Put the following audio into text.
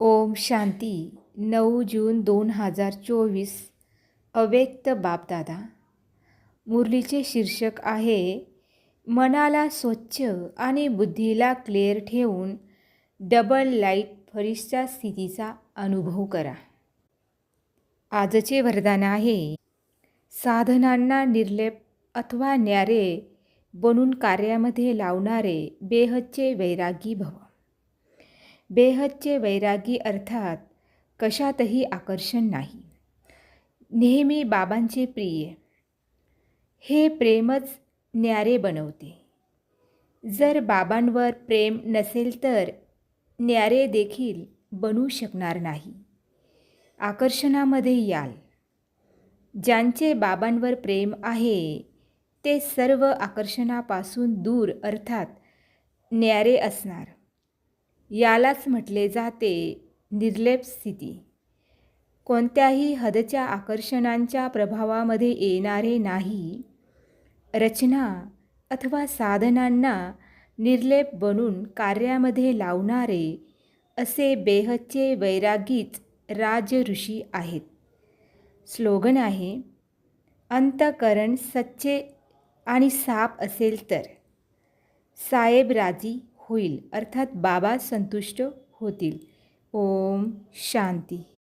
ओम शांती. नऊ जून दोन हजार चोवीस. अव्यक्त बापदादा. मुरलीचे शीर्षक आहे मनाला स्वच्छ आणि बुद्धीला क्लिअर ठेवून डबल लाइट फरिशच्या स्थितीचा अनुभव करा. आजचे वरदान आहे साधनांना निर्लेप अथवा न्यारे बनून कार्यामध्ये लावणारे बेहदचे वैरागी भव. बेहदचे वैरागी अर्थात कशातही आकर्षण नाही. नेहमी बाबांचे प्रिय. हे प्रेमच न्यारे बनवते. जर बाबांवर प्रेम नसेल तर न्यारे देखील बनू शकणार नाही. आकर्षणामध्ये याल. ज्यांचे बाबांवर प्रेम आहे ते सर्व आकर्षणापासून दूर अर्थात न्यारे असणार. यालाच म्हटले जाते निर्लेप स्थिती. कोणत्याही हदच्या आकर्षणांच्या प्रभावामध्ये येणारे नाही. रचना अथवा साधनांना निर्लेप बनून कार्यामध्ये लावणारे असे बेहदचे वैरागीच राज ऋषी आहेत. स्लोगन आहे अंतकरण सच्चे आणि साप असेल तर. साहेब राजी होईल. अर्थात बाबा संतुष्ट होतील. ओम शांती.